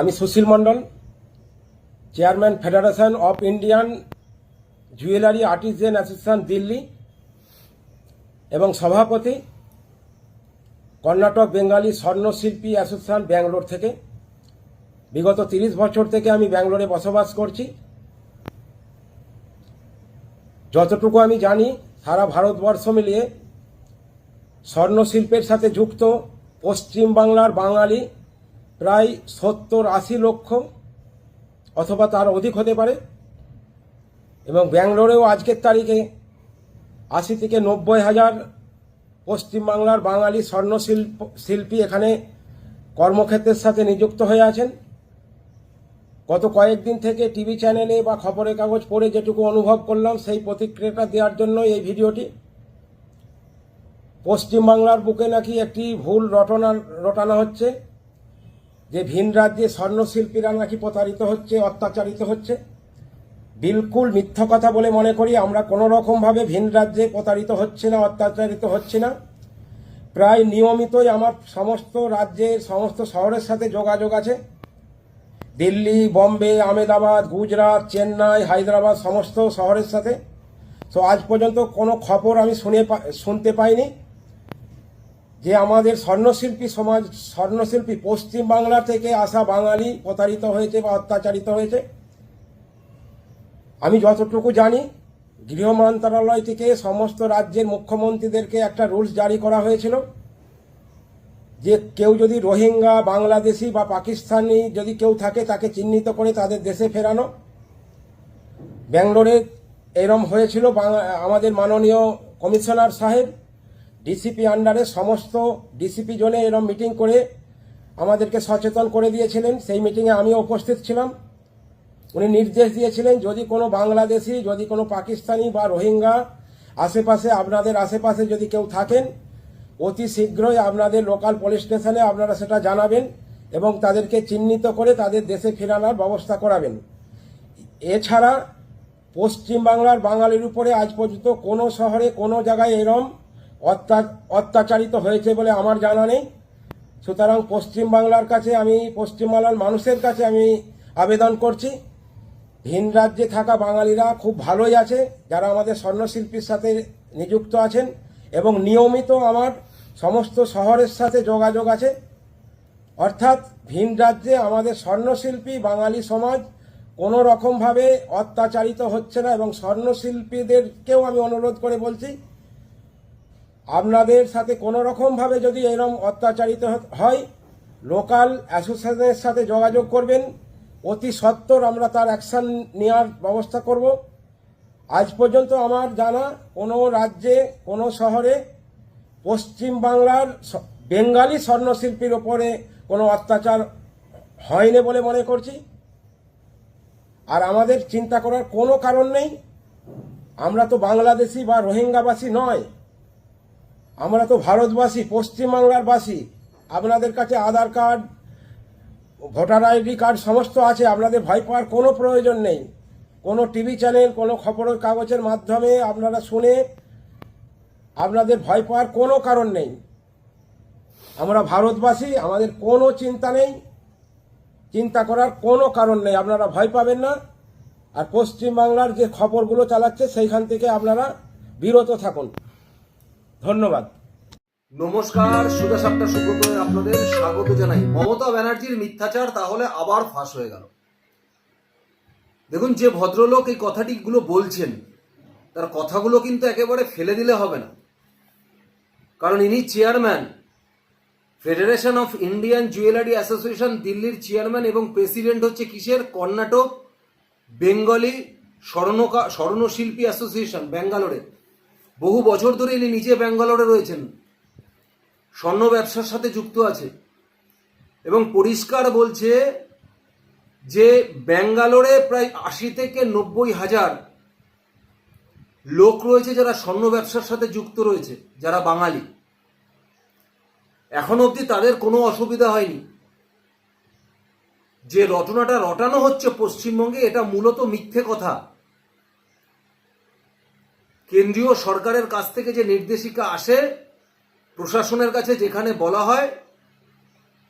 আমি Sushil Mondal, chairman federation of Indian jewellery artisan association Delhi এবং সভাপতি Karnataka Bengali স্বর্ণশিল্পী association Bangalore থেকে। বিগত তিরিশ বছর থেকে আমি ব্যাঙ্গালোরে বসবাস করছি। যতটুকু আমি জানি, সারা ভারতবর্ষ মিলিয়ে স্বর্ণশিল্পের সাথে যুক্ত পশ্চিম বাংলার বাঙালি প্রায় সত্তর আশি লক্ষ অথবা তার অধিক হতে পারে। এবং ব্যাঙ্গালোরেও আজকের তারিখে আশি থেকে নব্বই হাজার পশ্চিমবাংলার বাঙালি স্বর্ণশিল্প, শিল্পী এখানে কর্মক্ষেত্রের সাথে নিযুক্ত হয়ে আছেন। গত কয়েকদিন থেকে টিভি চ্যানেলে বা খবরের কাগজ পড়ে যেটুকু অনুভব করলাম, সেই প্রতিক্রিয়াটা দেওয়ার জন্য এই ভিডিওটি। পশ্চিমবাংলার বুকে নাকি একটি ভুল রটনা, রটানো হচ্ছে। যে ভিন রাজ্যে স্বর্ণশিল্পীরা নাকি প্রতারিত হচ্ছে, অত্যাচারিত হচ্ছে? বিলকুল মিথ্যা কথা বলে মনে করি আমরা কোনো রকমভাবে ভিন রাজ্যে প্রতারিত হচ্ছে না, অত্যাচারিত হচ্ছে না। প্রায় নিয়মিতই আমার সমস্ত রাজ্যের সমস্ত শহরের সাথে যোগাযোগ আছে। দিল্লি, বম্বে আমেদাবাদ গুজরাট, চেন্নাই, হায়দ্রাবাদ সমস্ত শহরের সাথে। তো আজ পর্যন্ত কোনো খবর আমি শুনে শুনতে পাইনি। যে আমাদের স্বর্ণশিল্পী সমাজ, স্বর্ণশিল্পী পশ্চিম বাংলা থেকে আসা বাঙালি প্রতারিত হয়েছে বা অত্যাচারিত হয়েছে। আমি যতটুকু জানি, গৃহ মন্ত্রণালয় থেকে সমস্ত রাজ্যের মুখ্যমন্ত্রীদেরকে একটা রুলস জারি করা হয়েছিল যে কেউ যদি রোহিঙ্গা, বাংলাদেশি বা পাকিস্তানি যদি কেউ থাকে, তাকে চিহ্নিত করে তাদের দেশে ফেরানো। ব্যাঙ্গালোরে এরম হয়েছিল আমাদের মাননীয় কমিশনার সাহেব ডিসিপি আন্ডারে সমস্ত ডিসিপি জোনে এরম মিটিং করে আমাদেরকে সচেতন করে দিয়েছিলেন। সেই মিটিংয়ে আমিও উপস্থিত ছিলাম। উনি নির্দেশ দিয়েছিলেন, যদি কোনো বাংলাদেশি, যদি কোনো পাকিস্তানি বা রোহিঙ্গা আশেপাশে, আপনাদের আশেপাশে যদি কেউ থাকেন, অতি শীঘ্রই আপনাদের লোকাল পুলিশ স্টেশনে আপনারা সেটা জানাবেন এবং তাদেরকে চিহ্নিত করে তাদের দেশে ফেরানোর ব্যবস্থা করাবেন। এছাড়া পশ্চিম বাংলার বাঙালির উপরে আজ পর্যন্ত কোনো শহরে কোনো জায়গায় এরম অত্যাচারিত হয়েছে বলে আমার জানা নেই। সুতরাং পশ্চিম বাংলার কাছে আমি পশ্চিমবাংলার মানুষের কাছে আমি আবেদন করছি। ভিন রাজ্যে থাকা বাঙালিরা খুব ভালোই আছে, যারা আমাদের স্বর্ণশিল্পীর সাথে নিযুক্ত আছেন এবং নিয়মিত আমার সমস্ত শহরের সাথে যোগাযোগ আছে। অর্থাৎ ভিন রাজ্যে আমাদের স্বর্ণশিল্পী বাঙালি সমাজ কোনো রকমভাবে অত্যাচারিত হচ্ছে না এবং স্বর্ণশিল্পীদেরকেও আমি অনুরোধ করে বলছি আপনাদের সাথে কোনো রকমভাবে যদি এরকম অত্যাচারিত হয়, লোকাল অ্যাসোসিয়েশনের সাথে যোগাযোগ করবেন। অতি সত্বর আমরা তার অ্যাকশন নেওয়ার ব্যবস্থা করব। আজ পর্যন্ত আমার জানা, কোনো রাজ্যে, কোনো শহরে পশ্চিম বাংলার বেঙ্গালি স্বর্ণশিল্পীর ওপরে কোনো অত্যাচার হয়নি বলে মনে করছি। আর আমাদের চিন্তা করার কোনো কারণ নেই। আমরা তো বাংলাদেশি বা রোহিঙ্গাবাসী নয়। আমরা তো ভারতবাসী, পশ্চিমবাংলার বাসী। আপনাদের কাছে Aadhaar card, voter ID card সমস্ত আছে, আপনাদের ভয় পাওয়ার কোনো প্রয়োজন নেই। কোনো টিভি চ্যানেল, কোনো খবরের কাগজের মাধ্যমে আপনারা শুনে আপনাদের ভয় পাওয়ার কোনো কারণ নেই। আমরা ভারতবাসী, আমাদের কোনো চিন্তা নেই। চিন্তা করার কোনো কারণ নেই, আপনারা ভয় পাবেন না। আর পশ্চিমবাংলার যে খবরগুলো চালাচ্ছে, সেইখান থেকে আপনারা বিরত থাকুন। ধন্যবাদ। নমস্কার সুধা সাপ্তাহ সুব্রতয় আপনাদের স্বাগত জানাই। মমতা ব্যানার্জির মিথ্যাচার তাহলে আবার ফাঁস হয়ে গেল। দেখুন, যে ভদ্রলোক এই কথাটিগুলো বলছেন, তার কথাগুলো কিন্তু একেবারে ফেলে দিলে হবে না। কারণ ইনি chairman, federation of Indian jewellery association দিল্লির চেয়ারম্যান এবং প্রেসিডেন্ট হচ্ছে কিসের? কর্ণাটক, বেঙ্গলি স্বর্ণকা, স্বর্ণশিল্পী অ্যাসোসিয়েশন ব্যাঙ্গালোরে বহু বছর ধরে ইনি নিজে ব্যাঙ্গালোরে রয়েছেন। স্বর্ণ ব্যবসার সাথে যুক্ত আছে। এবং পরিষ্কার বলছে যে ব্যাঙ্গালোরে প্রায় আশি থেকে নব্বই হাজার লোক রয়েছে যারা স্বর্ণ ব্যবসার সাথে যুক্ত রয়েছে, যারা বাঙালি। এখন অবধি তাদের কোনো অসুবিধা হয়নি। যে রটনাটা রটানো হচ্ছে পশ্চিমবঙ্গে, এটা মূলত মিথ্যে কথা। কেন্দ্রীয় সরকারের কাছ থেকে যে নির্দেশিকা আসে, প্রশাসনের কাছে যেখানে বলা হয়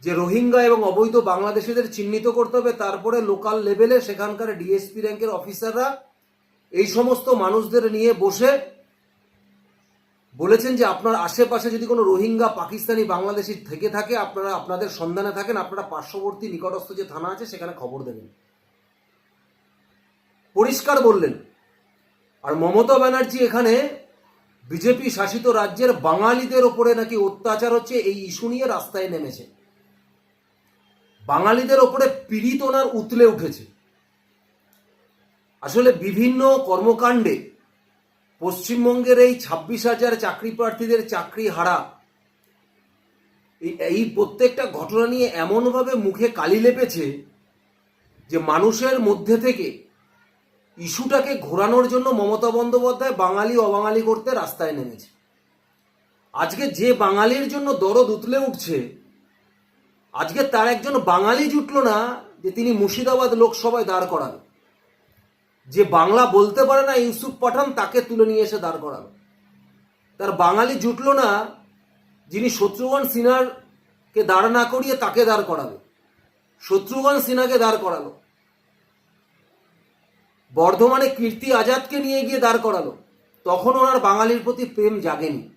যে রোহিঙ্গা এবং অবৈধ বাংলাদেশিদের চিহ্নিত করতে হবে, তারপরে লোকাল লেভেলে সেখানকার ডিএসপি র্যাঙ্কের অফিসাররা এই সমস্ত মানুষদের নিয়ে বসে বলেছেন যে আপনার আশেপাশে যদি কোনো রোহিঙ্গা, পাকিস্তানি, বাংলাদেশি থেকে থাকে, আপনারা আপনাদের সন্ধানে থাকেন, আপনারা পার্শ্ববর্তী নিকটস্থ যে থানা আছে, সেখানে খবর দেবেন। পরিষ্কার বললেন আর মমতা ব্যানার্জি এখানে বিজেপি শাসিত রাজ্যের বাঙালিদের ওপরে নাকি অত্যাচার হচ্ছে, এই ইস্যু নিয়ে রাস্তায় নেমেছে। বাঙালিদের ওপরে পীড়িত ওনার উতলে উঠেছে। আসলে বিভিন্ন কর্মকাণ্ডে পশ্চিমবঙ্গের এই ছাব্বিশ হাজার চাকরি প্রার্থীদের চাকরি হারা, এই- প্রত্যেকটা ঘটনা নিয়ে এমনভাবে মুখে কালি লেপেছে যে মানুষের মধ্যে থেকে ইস্যুটাকে ঘোরানোর জন্য মমতা বন্দ্যোপাধ্যায় বাঙালি, অবাঙালি করতে রাস্তায় নেমেছে। আজকে যে বাঙালির জন্য দরদ উতলে উঠছে, আজকে তার একজন বাঙালি জুটল না যে তিনি মুর্শিদাবাদ লোকসভায় দাঁড় করাবে যে বাংলা বলতে পারে না ইউসুফ পাঠান, তাকে তুলে নিয়ে এসে দাঁড় করাবে তার বাঙালি জুটল না যিনি শত্রুঘ্ন সিনহার কে দাঁড় না করিয়ে তাকে দাঁড় করাবে। শত্রুঘ্ন সিনহাকে দাঁড় করালো। বর্ধমানে কীর্তি আজাদকে নিয়ে গিয়ে দাঁড় করালো। তখন ওনার বাঙালির প্রতি প্রেম জাগেনি।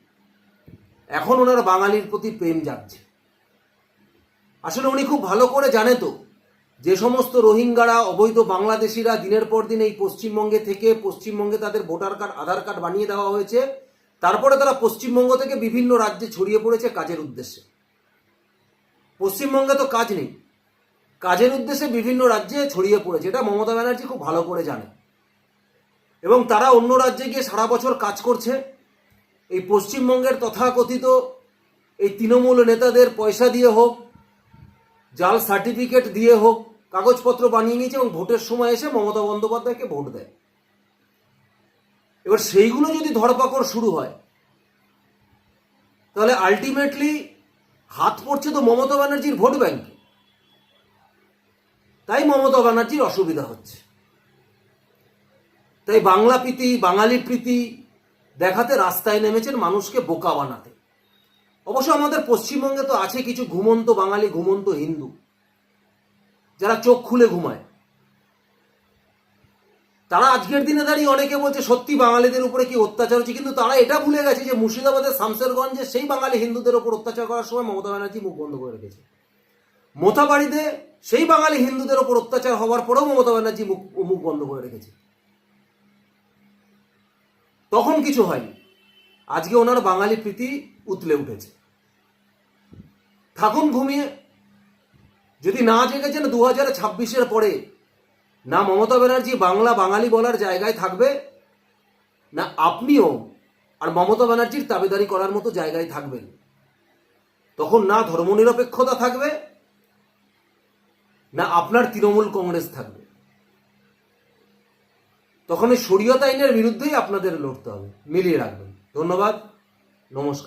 এখন ওনার বাঙালির প্রতি প্রেম জাগছে। আসলে উনি খুব ভালো করে জানে তো, যে সমস্ত রোহিঙ্গারা, অবৈধ বাংলাদেশিরা দিনের পর দিন এই পশ্চিমবঙ্গে থেকে, পশ্চিমবঙ্গে তাদের ভোটার কার্ড, আধার কার্ড বানিয়ে দেওয়া হয়েছে। তারপরে তারা পশ্চিমবঙ্গ থেকে বিভিন্ন রাজ্যে ছড়িয়ে পড়েছে কাজের উদ্দেশ্যে। পশ্চিমবঙ্গে তো কাজ নেই। কাজের উদ্দেশ্যে বিভিন্ন রাজ্যে ছড়িয়ে পড়েছে। এটা মমতা ব্যানার্জি খুব ভালো করে জানে। এবং তারা অন্য রাজ্যে গিয়ে সারা বছর কাজ করছে। এই পশ্চিমবঙ্গের তথাকথিত এই তৃণমূল নেতাদের পয়সা দিয়ে হোক, জাল সার্টিফিকেট দিয়ে হোক, কাগজপত্র বানিয়ে নিয়েছে এবং ভোটের সময় এসে মমতা বন্দ্যোপাধ্যায়কে ভোট দেয়। এবার সেইগুলো যদি ধরপাকড় শুরু হয়, তাহলে আলটিমেটলি হাত পড়ছে তো মমতা ব্যানার্জির ভোট ব্যাংকে। তাই মমতা ব্যানার্জির অসুবিধা হচ্ছে। তাই বাংলা প্রীতি, বাঙালি প্রীতি দেখাতে রাস্তায় নেমেছেন মানুষকে বোকা বানাতে। অবশ্য আমাদের পশ্চিমবঙ্গে তো আছে কিছু ঘুমন্ত বাঙালি, ঘুমন্ত হিন্দু, যারা চোখ খুলে ঘুমায়। তারা আজকের দিনে দাঁড়িয়ে অনেকে বলছে, সত্যি বাঙালিদের উপরে কি অত্যাচার হচ্ছে? কিন্তু তারা এটা ভুলে গেছে যে মুর্শিদাবাদের শামসেরগঞ্জে সেই বাঙালি হিন্দুদের উপর অত্যাচার করার সময় মমতা ব্যানার্জি মুখ বন্ধ করে রেখেছে। মোথাবাড়িতে সেই বাঙালি হিন্দুদের ওপর অত্যাচার হওয়ার পরেও মমতা ব্যানার্জি মুখ মুখ বন্ধ করে রেখেছে। তখন কিছু হয়নি। আজকে ওনার বাঙালি প্রীতি উতলে উঠেছে। থাকুন ঘুমিয়ে। যদি না জেগেছেন দু হাজার ছাব্বিশের পরে, না মমতা ব্যানার্জি বাংলা বাঙালি বলার জায়গায় থাকবে, না আপনিও আর মমতা ব্যানার্জির দাবিদারি করার মতো জায়গায় থাকবেন, তখন না ধর্মনিরপেক্ষতা থাকবে না আপনার তৃণমূল কংগ্রেস থাকবে। তখন এই শরীয়ত আইনের বিরুদ্ধেই আপনাদের লড়তে হবে, মিলিয়ে রাখবেন। ধন্যবাদ, নমস্কার।